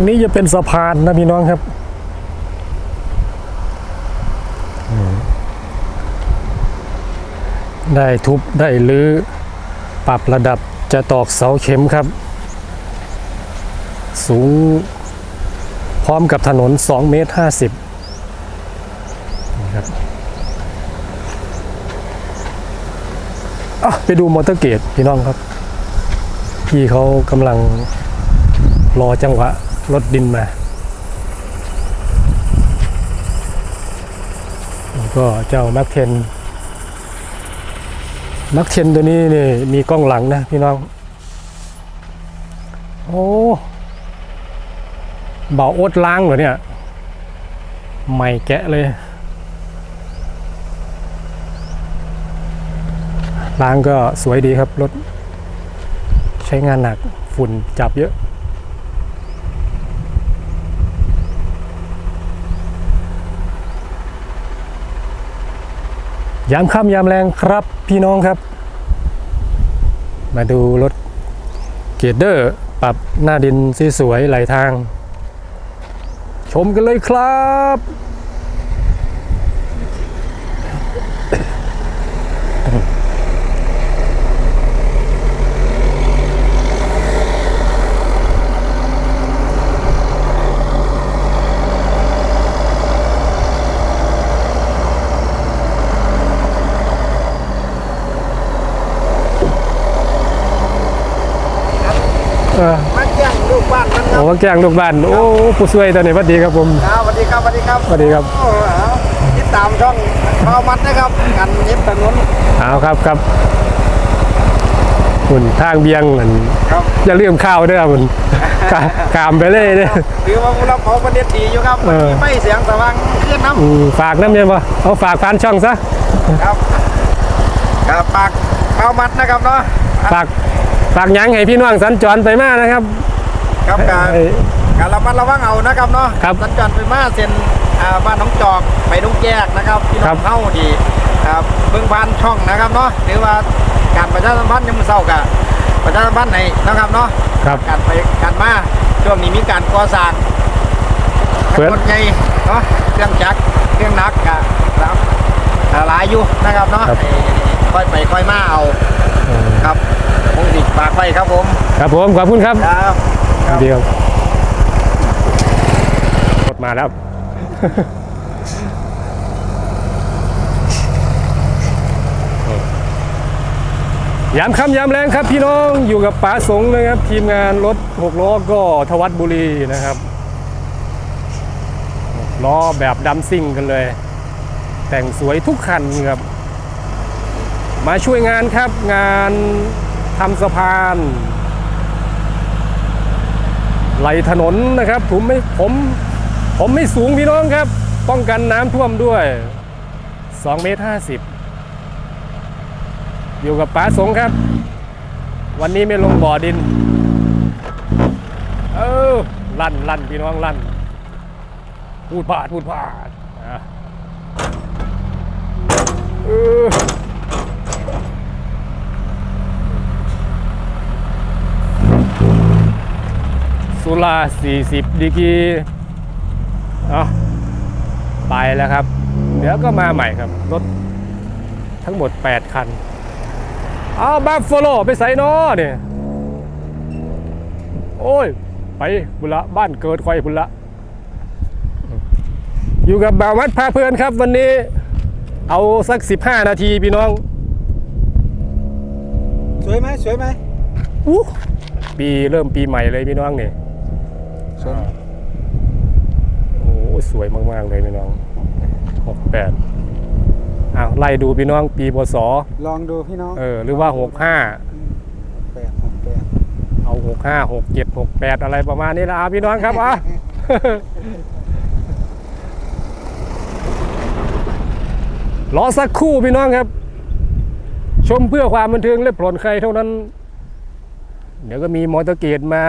รงนี้จะเป็นสะพานนะพี่น้องครับอืมได้ทุบได้รื้อปรับระดับจะตอกเสาเข็มครับ สูงพร้อมกับถนน 2 เมตร 50นะครับอะไปดูมอเตอร์เกตพี่น้องครับ พี่เขากำลังรอจังหวะ รถดินมา แล้วก็เจ้าแม็กเทนแม็กเทนตัวนี้นี่มีกล้องหลังนะพี่น้อง โอ้เบาโอ๊ตล้างเหรอเนี่ย ใหม่แกะเลย ล้างก็สวยดีครับรถใช้งานหนักฝุ่นจับเยอะ ยามค่ำยามแรงครับพี่น้องครับ มาดูรถเกรดเดอร์ ปรับหน้าดินสวยๆไหลทาง ชมกันเลยครับ เออ มาแจ้งลูกบ้านมันค โอ้ รับ แกล้งลูกบ้านโอ้ผู้ช่วยตัวนี้สวัสดีครับผมครับสวัสดีครับสวัสดีครับสวัสดีครับโอ้เอาติดตามช่องข้าวมัดนะครับกันยิบถนนเอาครับครับคุณทางเบียงนั่นครับอย่าลืมข้าวด้วยครับคุณกากามไปเลยเนี่ยถือว่าผู้รับเหมาประเด็นดีอยู่ครับเออไม่เสียงสว่างขึ้นน้อืมฝากน้ำเย็นปะเอาฝากผ่านช่องซะำครับครับปากข้าวมัดนะครับเนาะฝากฝากหยังให้พี่น้องสัญจรไปมานะครับ ครับการเอ้ยการระมัดระวังเอานะครับเนาะครับสัญจรไปมาเส้นอ่าบ้านหน้องจอกไปนุ่งแยกนะครับพี่น้ครัอบ งเข้าดีครับเบื้องบ้านช่องนะครับเนาะหรือว่าการประชาสัมพันธ์ยังมือเศร้ากับประชาสัมพันธ์ไหนนะครับเนาะครับ การไปการมาช่วงนี้มีการก่อสร้างเปิด รถใหญ่เนาะเครื่องจักรเครื่องหนักกะครับอ่าหลายอยู่นะครับเนาะครับ ให้ค่อยไปค่อยมาเอาเออครับคงติดปากไว้ครับผม ครับผมขอบคุณครับ ครับครับ เดียวรถมาแล้วยามค่ำยามแรงครับพี่น้องอยู่กับป๋าสงนะครับ ทีมงานรถหกล้อก็ทวัดบุรีนะครับล้อแบบดำซิ่งกันเลย แต่งสวยทุกคันครับ มาช่วยงานครับงานทำสะพาน ไหลถนนนะครับ ผมไม่ผมผมไม่สูงพี่น้องครับ ป้องกันน้ำท่วมด้วย2เมตร50 อยู่กับป๋าสงครับ วันนี้ไม่ลงบ่อดิน เออลั่นลั่นพี่น้องลั่น พูดพาดพูดพาดอะเออ สุรา40ดีกรีเอาไปแล้วครับ เดี๋ยวก็มาใหม่ครับ รถทั้งหมด 8 คันเอาบัฟฟาโลไปใส่นอเนี่ยโอ้ย ไปบุนละบ้านเกิดคอยบุนละ อยู่กับบ่าวมัดพาเพื่อนครับ วันนี้เอาสัก 15 นาทีพี่น้อง สวยไหมสวยไหมอู้ปีเริ่มปีใหม่เลยพี่น้องนี่ส วยโอ้สวยมาก ๆ เลยพี่น้อง68อ้าวไล่ดูพี่น้องปีพศลองดูพี่น้องเออหรือว่า65แปดหกแปดเอาหกห้าหกเจ็ดหกแปดอะไรประมาณนี้ละอะพี่น้องครับอะรอสักครู่พี่น้องครับ ชมเพื่อความบันเทิงและปลอดใครเท่านั้น เดี๋ยวก็มีมอเตอร์เกตมา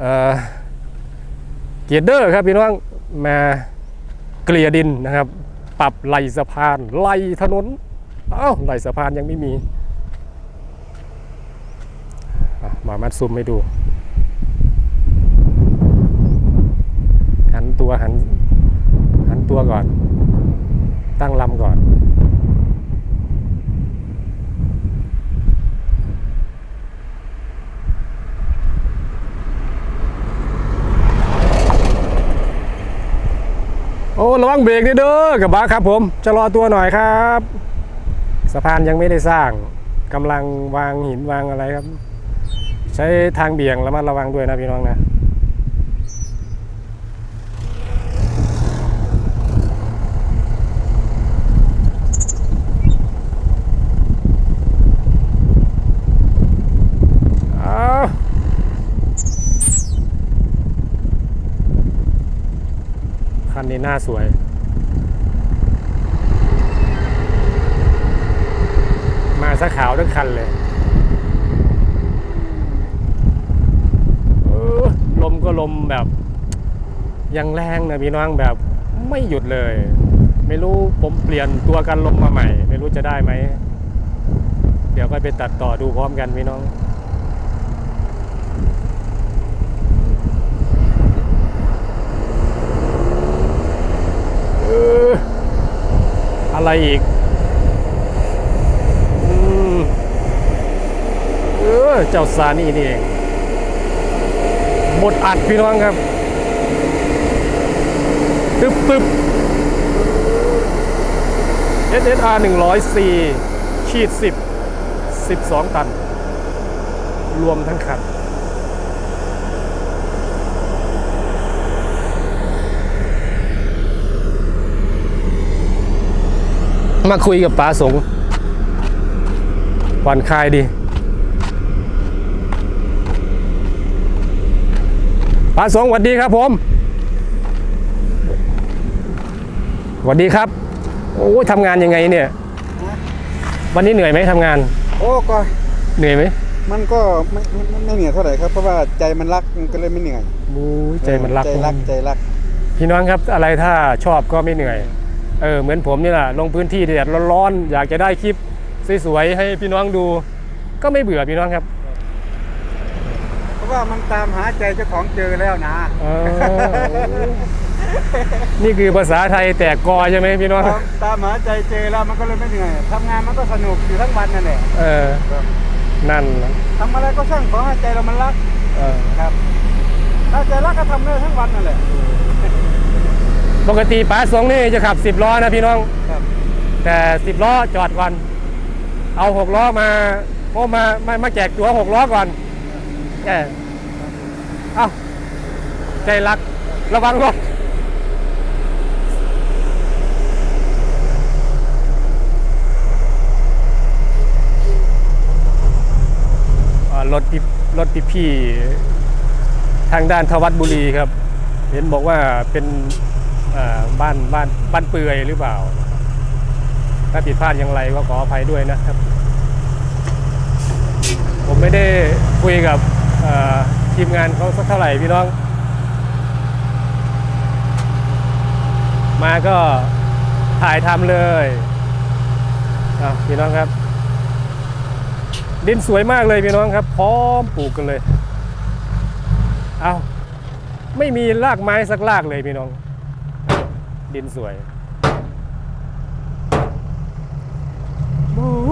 เอ่อ เกียร์เดอร์ครับพี่น้องมาเกลี่ยดินนะครับ ปรับไหลสะพานไหลถนนเอ้าไหลสะพานยังไม่มีมามัดซุมให้ดูหันตัวหันหันตัวก่อน ตั้งลำก่อน ระวังเบรกด้วยเด้อกระบะครับผมจะรอตัวหน่อยครับ สะพานยังไม่ได้สร้างกำลังวางหินวางอะไรครับ ใช้ทางเบี่ยงระมัดระวังด้วยนะพี่น้องนะ เอาคั น้าสวย มาสะขาวทั้งคันเลยลมก็ลมแบบยังแรงนะพี่น้องแบบไม่หยุดเลย ไม่รู้ผมเปลี่ยนตัวกันลมมาใหม่ ไม่รู้จะได้ไหม เดี๋ยวก็ไปตัดต่อดูพร้อมกันพี่น้อง เออ อะไรอีกอเออเจ้าซานี่นี่เองหมดอัดพี่น้องครับ ตึบตึบ SSR 104ขีด10 12 ตัน รวมทั้งคัน มาคุยกับป๋าสงผ่อนคลายดีป๋าสงสวัสดีครับผมสวัสดีครับโอ้ยทำงานยังไงเนี่ย วันนี้เหนื่อยไหมทำงาน โอ้ก็เหนื่อยไหมมันก็ไม่ไม่ไม่ไม่เหนื่อยเท่าไหร่ครับเพราะว่าใจมันรักมันก็เลยไม่เหนื่อยบู๊ยใจมันรักใจรักใจรัก พี่น้องครับอะไรถ้าชอบก็ไม่เหนื่อย เออเหมือนผมนี่แหละลงพื้นที่แดดร้อนๆอยากจะได้คลิปสวยๆให้พี่น้องดู ก็ไม่เบื่อพี่น้องครับ เพราะว่ามันตามหาใจเจ้าของเจอแล้วนะเออนี่คือภาษาไทยแตกกอใช่ไหมพี่น้อง ตามตามหาใจเจอแล้วมันก็เลยไม่เหนื่อยทำงานมันก็สนุกอยู่ทั้งวันนั่นแหละเออ นั่นนะทำอะไรก็ช่างขอให้ใจเรามันรักเออครับถ้าใจรักก็ทำได้ทั้งวันนั่นแหละ ปกติป๋าสงนี่จะขับ 10 ล้อนะพี่น้อง ครับ แต่ 10 ล้อจอดก่อน เอา 6 ล้อมาโอ้มามามาแจกตัว 6 ล้อก่อนแกเอาใจรัก ระวังรถอ่ารถที่รถที่พี่ ทางด้านทวัดบุรีครับ เห็นบอกว่าเป็นอ่า บ้านบ้านบ้านเปื่อยหรือเปล่า ถ้าผิดพลาดอย่างไรก็ขออภัยด้วยนะครับ ผมไม่ได้คุยกับทีมงานเขาสักเท่าไหร่พี่น้อง มาก็ถ่ายทำเลยพี่น้องครับ ดินสวยมากเลยพี่น้องครับ พร้อมปลูกกันเลย เอาไม่มีรากไม้สักรากเลยพี่น้อง ดินสวยโอ้โห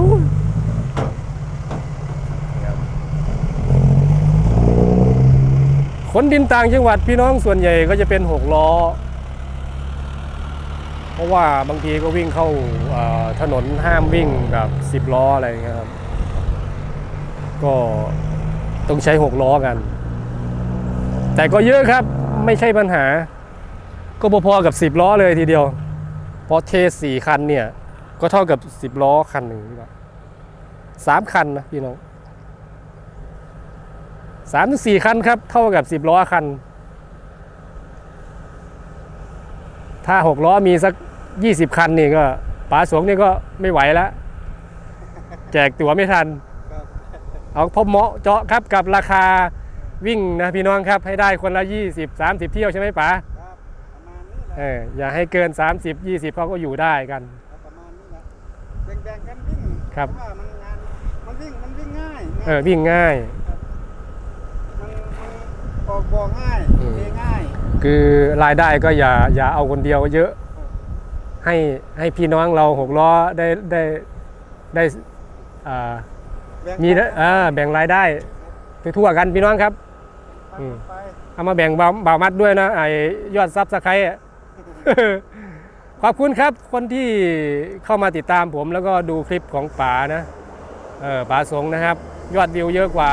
ครับขนดินต่างจังหวัดพี่น้องส่วนใหญ่ก็จะเป็นหกล้อ เพราะว่าบางทีก็วิ่งเข้าถนนห้ามวิ่งแบบสิบล้ออะไรเงี้ยครับ ก็ต้องใช้หกล้อกัน แต่ก็เยอะครับไม่ใช่ปัญหา ก็พอๆกับสิบล้อเลยทีเดียว พอเทสี่คันเนี่ย ก็เท่ากับสิบล้อคันหนึ่งหรือเปล่าสามคันนะพี่น้องสามถึงสี่คันครับ เท่ากับสิบล้อคัน ถ้าหกล้อมีสักยี่สิบคันนี่ก็ป๋าสวงนี่ก็ไม่ไหวแล้ว แจกตั๋วไม่ทัน เอาพอเหมาะเจาะครับกับราคาวิ่งนะพี่น้องครับให้ได้คนละ 20 30 เที่ยวใช่ไหมป๋า เอออย่าให้เกิน 30 20เขาก็อยู่ได้กันครับประมาณนี้แหละแบ่งๆกันวิ่งครับ เพาะว่ามันงานมันวิ่งมันวิ่งง่ายเออวิ่งง่าย มันมันออกบ่อง่ายอืม เทง่ายคือรายได้ก็อย่าอย่าเอาคนเดียวเยอะ ให้ให้พี่น้องเราหกล้อได้ได้ได้อ่าแบ่งมีนะอ่าแบ่งรายได้ทั่วๆกันพี่น้องครับ อืม ไปเอามาแบ่งเบาเบามัดด้วยนะไอ้ยอดซับสไครต์ ขอบคุณครับคนที่เข้ามาติดตามผมแล้วก็ดูคลิปของป๋านะเออป๋าสงนะครับ ยอดวิวเยอะกว่า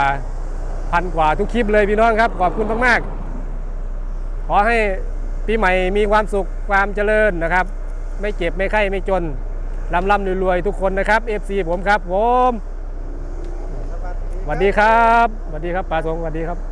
พันกว่าทุกคลิปเลยพี่น้องครับ ขอบคุณมากๆ ขอให้ปีใหม่มีความสุขความเจริญนะครับ ไม่เจ็บไม่ไข้ไม่จนร่ำร่ำรวยๆทุกคนนะครับ FC ผมครับผมสวัสดีครับสวัสดีครับป๋าสงสวัสดีครับ